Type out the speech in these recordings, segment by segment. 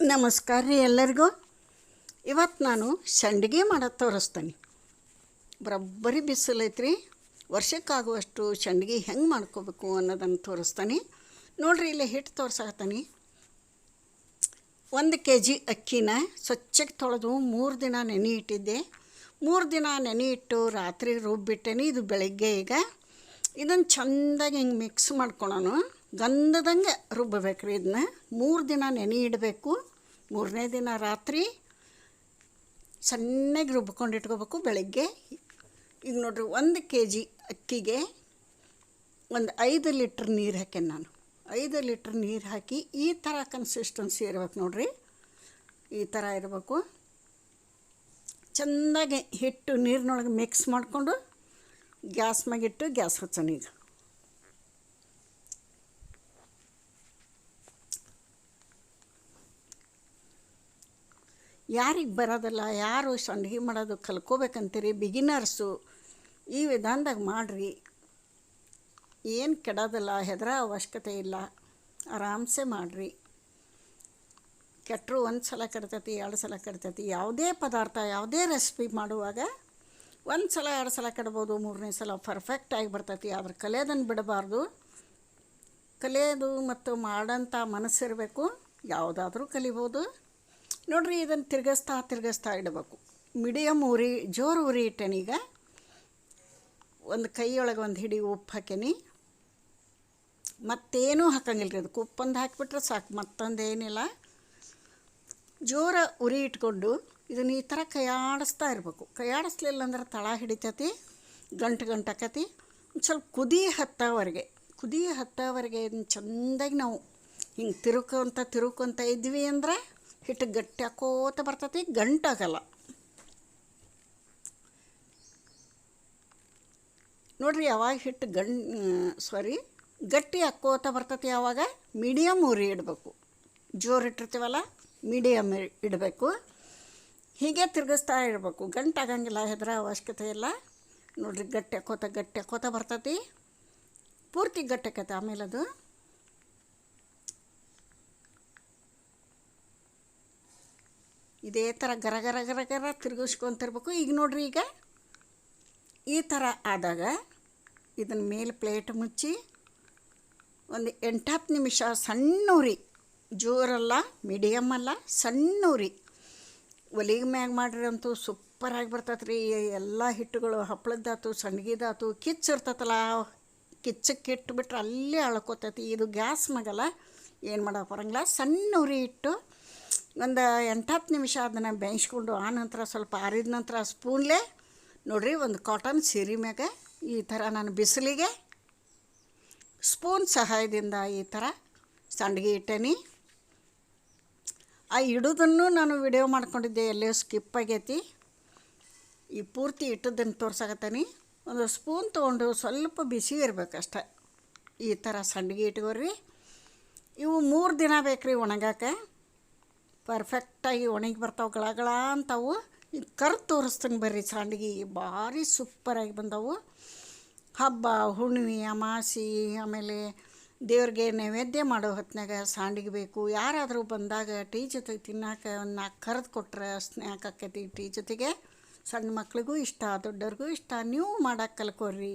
ನಮಸ್ಕಾರ ರೀ ಎಲ್ಲರಿಗೂ. ಇವತ್ತು ನಾನು ಸಂಡಿಗೆ ಮಾಡೋದು ತೋರಿಸ್ತೇನೆ. ಬರೋಬ್ಬರಿ ಬಿಸಿಲೈತೆ ರೀ ವರ್ಷಕ್ಕಾಗುವಷ್ಟು ಸಂಡಿಗೆ ಹೆಂಗೆ ಮಾಡ್ಕೋಬೇಕು ಅನ್ನೋದನ್ನು ತೋರಿಸ್ತೀನಿ. ನೋಡಿರಿ, ಇಲ್ಲಿ ಹಿಟ್ಟು ತೋರ್ಸಾಕತ್ತೀನಿ. ಒಂದು ಕೆ ಜಿ ಅಕ್ಕಿನ ಸ್ವಚ್ಛಕ್ಕೆ ತೊಳೆದು ಮೂರು ದಿನ ನೆನೆ ಇಟ್ಟಿದ್ದೆ. ಮೂರು ದಿನ ನೆನೆ ಇಟ್ಟು ರಾತ್ರಿ ರುಬ್ಬಿಟ್ಟೇನಿ. ಇದು ಬೆಳಗ್ಗೆ ಈಗ. ಇದನ್ನು ಚೆಂದಾಗಿ ಹಿಂಗೆ ಮಿಕ್ಸ್ ಮಾಡ್ಕೊಳೋನು. ಗಂಧದಂಗೆ ರುಬ್ಬಬೇಕು ರೀ ಇದನ್ನ. ಮೂರು ದಿನ ನೆನೆ ಇಡಬೇಕು. ಮೂರನೇ ದಿನ ರಾತ್ರಿ ಸಣ್ಣಗೆ ರುಬ್ಕೊಂಡು ಇಟ್ಕೋಬೇಕು ಬೆಳಗ್ಗೆ. ಈಗ ನೋಡ್ರಿ, ಒಂದು ಕೆ ಜಿ ಅಕ್ಕಿಗೆ ಒಂದು ಐದು ಲೀಟ್ರ್ ನೀರು ಹಾಕೇನೆ ನಾನು. ಐದು ಲೀಟ್ರ್ ನೀರು ಹಾಕಿ ಈ ಥರ ಕನ್ಸಿಸ್ಟೆನ್ಸಿ ಇರ್ಬೇಕು ನೋಡ್ರಿ. ಈ ಥರ ಇರಬೇಕು. ಚೆಂದಾಗಿ ಹಿಟ್ಟು ನೀರಿನೊಳಗೆ ಮಿಕ್ಸ್ ಮಾಡಿಕೊಂಡು ಗ್ಯಾಸ್ ಮ್ಯಾಗಿಟ್ಟು ಗ್ಯಾಸ್ ಹಚ್ಚೋಣ ಈಗ. ಯಾರಿಗೆ ಬರೋದಲ್ಲ, ಯಾರು ಸಂಡಿಗೆ ಮಾಡೋದು ಕಲ್ಕೋಬೇಕಂತೀರಿ ಬಿಗಿನರ್ಸು ಈ ವಿಧಾನದಾಗ ಮಾಡಿರಿ. ಏನು ಕೆಡೋದಿಲ್ಲ, ಹೆದರ ಅವಶ್ಯಕತೆ ಇಲ್ಲ, ಆರಾಮ್ಸೆ ಮಾಡಿರಿ. ಕೆಟ್ಟರು ಒಂದು ಸಲ ಕೆಡ್ತೈತಿ, ಎರಡು ಸಲ ಕೆಡ್ತೈತಿ, ಯಾವುದೇ ಪದಾರ್ಥ, ಯಾವುದೇ ರೆಸಿಪಿ ಮಾಡುವಾಗ ಒಂದು ಸಲ, ಎರಡು ಸಲ ಕೆಡ್ಬೋದು, ಮೂರನೇ ಸಲ ಪರ್ಫೆಕ್ಟಾಗಿ ಬರ್ತೈತಿ. ಆದ್ರೆ ಕಲಿಯೋದನ್ನು ಬಿಡಬಾರ್ದು. ಕಲಿಯೋದು ಮತ್ತು ಮಾಡೋಂಥ ಮನಸ್ಸಿರಬೇಕು, ಯಾವುದಾದ್ರೂ ಕಲಿಬೋದು. ನೋಡ್ರಿ ಇದನ್ನು ತಿರ್ಗಿಸ್ತಾ ತಿರ್ಗಿಸ್ತಾ ಇಡಬೇಕು. ಮೀಡಿಯಮ್ ಉರಿ, ಜೋರು ಉರಿ ಇಟ್ಟೇನೀಗ ಒಂದು ಕೈಯೊಳಗೆ ಒಂದು ಹಿಡಿ ಉಪ್ಪು ಹಾಕೇನಿ. ಮತ್ತೇನೂ ಹಾಕಂಗಿಲ್ಲ ರೀ ಅದಕ್ಕೆ ಉಪ್ಪೊಂದು ಹಾಕಿಬಿಟ್ರೆ ಸಾಕು ಮತ್ತೊಂದು ಏನಿಲ್ಲ ಜೋರ ಉರಿ ಇಟ್ಕೊಂಡು ಇದನ್ನು ಈ ಥರ ಕೈಯಾಡಿಸ್ತಾ ಇರಬೇಕು. ಕೈಯಾಡಿಸ್ಲಿಲ್ಲ ಅಂದ್ರೆ ತಳ ಹಿಡಿತೈತಿ, ಗಂಟು ಗಂಟು ಆಕತಿ ಒಂದು ಸ್ವಲ್ಪ ಕುದಿ ಹತ್ತವರೆಗೆ ಕುದಿ ಹತ್ತವರೆಗೆ ಇದನ್ನು ಚೆಂದಾಗಿ ನಾವು ಹಿಂಗೆ ತಿರುಕೊಂತ ತಿರುಕೊಂತ ಇದ್ವಿ ಅಂದ್ರೆ ಹಿಟ್ಟು ಗಟ್ಟಿ ಹಾಕೋತ ಬರ್ತೈತಿ ಗಂಟಾಗಲ್ಲ ನೋಡ್ರಿ ಯಾವಾಗ ಹಿಟ್ಟು ಗಂ ಸಾರಿ ಗಟ್ಟಿ ಹಾಕ್ಕೋತ ಬರ್ತತಿ ಯಾವಾಗ? ಮೀಡಿಯಮ್ ಉರಿ ಇಡಬೇಕು. ಜೋರು ಇಟ್ಟಿರ್ತೀವಲ್ಲ ಮೀಡಿಯಮ್ ಇಡಬೇಕು. ಹೀಗೆ ತಿರುಗಿಸ್ತಾ ಇರಬೇಕು ಗಂಟಾಗಂಗಿಲ್ಲ ಹೆದ್ರ ಅವಶ್ಯಕತೆ ಇಲ್ಲ. ನೋಡ್ರಿ ಗಟ್ಟಿ ಹಾಕೋತ ಗಟ್ಟಿ ಹಾಕೋತ ಬರ್ತೈತಿ. ಪೂರ್ತಿ ಗಟ್ಟಿ ಆಕೈತೆ ಆಮೇಲೆ ಅದು ಇದೇ ಥರ ಗರ ಗರ ಗರ ಗರ ತಿರುಗಿಸ್ಕೊಂತಿರ್ಬೇಕು ಈಗ ನೋಡ್ರಿ ಈಗ ಈ ಥರ ಆದಾಗ ಇದನ್ನ ಮೇಲೆ ಪ್ಲೇಟ್ ಮುಚ್ಚಿ ಒಂದು ಎಂಟತ್ತು ನಿಮಿಷ ಸಣ್ಣ ಉರಿ, ಜೋರಲ್ಲ ಮೀಡಿಯಮ್ ಅಲ್ಲ, ಸಣ್ಣ ಉರಿ. ಒಲಿಗೆ ಮ್ಯಾಗ ಮಾಡ್ರಿ ಅಂತೂ ಸೂಪರಾಗಿ ಬರ್ತೈತೆ ರೀ ಎಲ್ಲ ಹಿಟ್ಟುಗಳು ಹಪ್ಪಳದ್ದಾತು ಕಿಚ್ಚು ಇರ್ತೈತಲ್ಲ ಕಿಚ್ಚಕ್ಕೆ ಇಟ್ಬಿಟ್ರೆ ಅಲ್ಲೇ ಅಳ್ಕೊತೈತಿ. ಇದು ಗ್ಯಾಸ್ ಮಗಲ್ಲ ಏನು ಮಾಡೋಕೆ ಬರಂಗಿಲ್ಲ ಸಣ್ಣ ಉರಿ ಇಟ್ಟು ಒಂದು ಎಂಟತ್ತು ನಿಮಿಷ ಅದನ್ನು ಬೇಯಿಸ್ಕೊಂಡು ಆ ನಂತರ ಸ್ವಲ್ಪ ಆರಿದ ನಂತರ ಸ್ಪೂನ್ಲೇ ನೋಡಿರಿ ಒಂದು ಕಾಟನ್ ಸೀರೆ ಮ್ಯಾಗ ಈ ಥರ ನಾನು ಬಿಸಿಲಿಗೆ ಸ್ಪೂನ್ ಸಹಾಯದಿಂದ ಈ ಥರ ಸಂಡಿಗೆ ಇಟ್ಟೇನಿ. ಆ ಇಡೋದನ್ನು ನಾನು ವಿಡಿಯೋ ಮಾಡ್ಕೊಂಡಿದ್ದೆ, ಎಲ್ಲೋ ಸ್ಕಿಪ್ ಆಗೈತಿ. ಈ ಪೂರ್ತಿ ಇಟ್ಟದನ್ನು ತೋರ್ಸಕತ್ತೀನಿ. ಒಂದು ಸ್ಪೂನ್ ತೊಗೊಂಡು ಸ್ವಲ್ಪ ಬಿಸಿ ಇರ್ಬೇಕಷ್ಟೆ ಈ ಥರ ಸಂಡ್ಗೆ ಇಟ್ಕೋರಿ. ಇವು ಮೂರು ದಿನ ಬೇಕ್ರಿ ಒಣಗಾಕ. ಪರ್ಫೆಕ್ಟಾಗಿ ಒಣಗಿ ಬರ್ತಾವೆ ಗಳಗಳ ಅಂತಾವು. ಕರ್ದು ತೋರಿಸ್ತೀನಿ ಬರ್ರಿ ಸಂಡ್ಗೆ ಭಾರಿ ಸೂಪರಾಗಿ ಬಂದವು. ಹಬ್ಬ, ಹುಣ್ಣಿಮೆ, ಅಮಾಸಿ, ಆಮೇಲೆ ದೇವ್ರಿಗೆ ನೈವೇದ್ಯ ಮಾಡೋ ಹೊತ್ನಾಗ ಸಂಡಿಗೆ ಬೇಕು. ಯಾರಾದರೂ ಬಂದಾಗ ಟೀ ಜೊತೆಗೆ ತಿನ್ನಕ್ಕೆ ಒಂದು ನಾಲ್ಕು ಕರೆದು ಕೊಟ್ರೆ ಸ್ನ್ಯಾಕ್ ಆಕೈತಿ ಟೀ ಜೊತೆಗೆ. ಸಣ್ಣ ಮಕ್ಳಿಗೂ ಇಷ್ಟ, ದೊಡ್ಡವ್ರಿಗೂ ಇಷ್ಟ. ನೀವು ಮಾಡಕ್ಕೆ ಕಲ್ಕೋರಿ.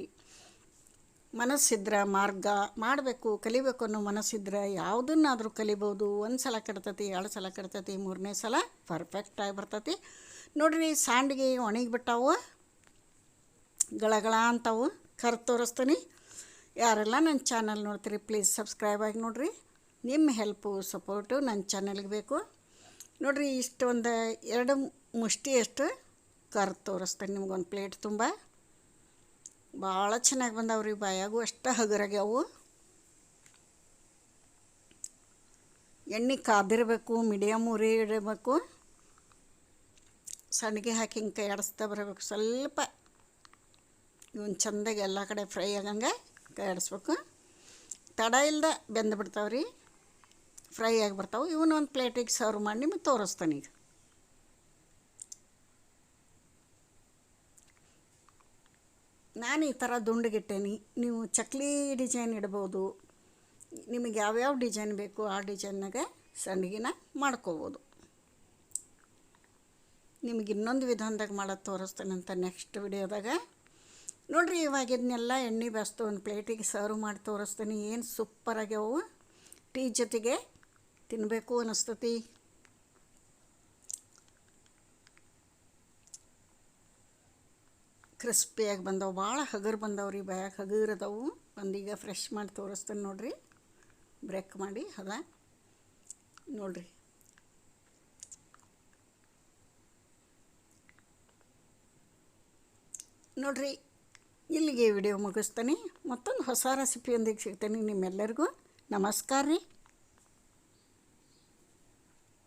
ಮನಸ್ಸಿದ್ರೆ ಮಾರ್ಗ, ಮಾಡಬೇಕು, ಕಲಿಬೇಕು ಅನ್ನೋ ಮನಸ್ಸಿದ್ರೆ ಯಾವುದನ್ನಾದರೂ ಕಲಿಬೋದು. ಒಂದು ಸಲ ಕೆಡ್ತತಿ, ಎರಡು ಸಲ ಕೆಡ್ತತಿ, ಮೂರನೇ ಸಲ ಪರ್ಫೆಕ್ಟ್ ಆಗಿ ಬರ್ತತಿ. ನೋಡ್ರಿ, ಸಂಡಿಗೆ ಒಣಗಿಬಿಟ್ಟಾವು. ಗಳಗಳ ಅಂತಾವು. ಕರ್ ತೋರಿಸ್ತೀನಿ. ಯಾರೆಲ್ಲ ನನ್ನ ಚಾನಲ್ ನೋಡ್ತೀರಿ ಪ್ಲೀಸ್ ಸಬ್ಸ್ಕ್ರೈಬ್ ಆಗಿ ನೋಡಿರಿ. ನಿಮ್ಮ ಹೆಲ್ಪು ಸಪೋರ್ಟು ನನ್ನ ಚಾನಲ್ಗೆ ಬೇಕು. ನೋಡಿರಿ, ಇಷ್ಟೊಂದು ಎರಡು ಮುಷ್ಟಿಯಷ್ಟು ಕರ್ ತೋರಿಸ್ತೀನಿ ನಿಮ್ಗೊಂದು ಪ್ಲೇಟ್ ತುಂಬ. ಭಾಳ ಚೆನ್ನಾಗಿ ಬಂದಾವ್ರಿ ಬಾಯಾಗೂ, ಅಷ್ಟು ಹಗುರಾಗ್ಯಾವು ಎಣ್ಣೆ ಕಾದಿರಬೇಕು ಮೀಡಿಯಮ್ ಉರಿ ಇಡಬೇಕು ಸಣ್ಣಗೆ ಹಾಕಿ ಹಿಂಗೆ ಕೈ ಆಡಿಸ್ತಾ ಬರಬೇಕು, ಸ್ವಲ್ಪ ಇವನ್ ಚೆಂದಾಗಿ ಎಲ್ಲ ಕಡೆ ಫ್ರೈ ಆಗಂಗೆ ಕೈ ಆಡಿಸ್ಬೇಕು ತಡ ಇಲ್ದ ಬೆಂದು ಬಿಡ್ತಾವೆ ರೀ ಫ್ರೈ ಆಗಿ ಬರ್ತಾವೆ. ಇವನ್ನ ಒಂದು ಪ್ಲೇಟಿಗೆ ಸರ್ವ್ ಮಾಡಿ ನಿಮಗೆ ತೋರಿಸ್ತಾನೆ ಈಗ ನಾನು ಈ ಥರ ದುಂಡಗಿಟ್ಟೇನಿ. ನೀವು ಚಕ್ಲಿ ಡಿಸೈನ್ ಇಡ್ಬೋದು. ನಿಮಗೆ ಯಾವ್ಯಾವ ಡಿಸೈನ್ ಬೇಕು ಆ ಡಿಸೈನ್ನಾಗ ಸಂಡ್ಗಿನ ಮಾಡ್ಕೋಬೋದು. ನಿಮಗೆ ಇನ್ನೊಂದು ವಿಧಾನದಾಗ ಮಾಡೋದು ತೋರಿಸ್ತೇನೆ ಅಂತ ನೆಕ್ಸ್ಟ್ ವಿಡಿಯೋದಾಗ. ನೋಡಿರಿ, ಇವಾಗ ಇದನ್ನೆಲ್ಲ ಎಣ್ಣೆ ಬೆಸ್ತು ಒಂದು ಪ್ಲೇಟಿಗೆ ಸರ್ವ್ ಮಾಡಿ ತೋರಿಸ್ತೀನಿ. ಏನು ಸೂಪರ್ ಆಗ್ಯಾವು. ಟೀ ಜೊತೆಗೆ ತಿನ್ನಬೇಕು ಅನ್ನಿಸ್ತತಿ ಕ್ರಿಸ್ಪಿಯಾಗಿ ಬಂದವು. ಭಾಳ ಹಗರು ರೀ ಬ್ಯಾಗ್ ಹಗರ್ ಅದಾವು. ಒಂದೀಗ ಫ್ರೆಶ್ ಮಾಡಿ ತೋರಿಸ್ತೇನೆ ನೋಡಿರಿ. ಬ್ರೇಕ್ ಮಾಡಿ, ಅದ. ನೋಡಿರಿ. ನೋಡ್ರಿ, ಇಲ್ಲಿಗೆ ವಿಡಿಯೋ ಮುಗಿಸ್ತೀನಿ. ಮತ್ತೊಂದು ಹೊಸ ರೆಸಿಪಿಯೊಂದಿಗೆ ಸಿಗ್ತೀನಿ ನಿಮ್ಮೆಲ್ಲರಿಗೂ. ನಮಸ್ಕಾರ ರೀ.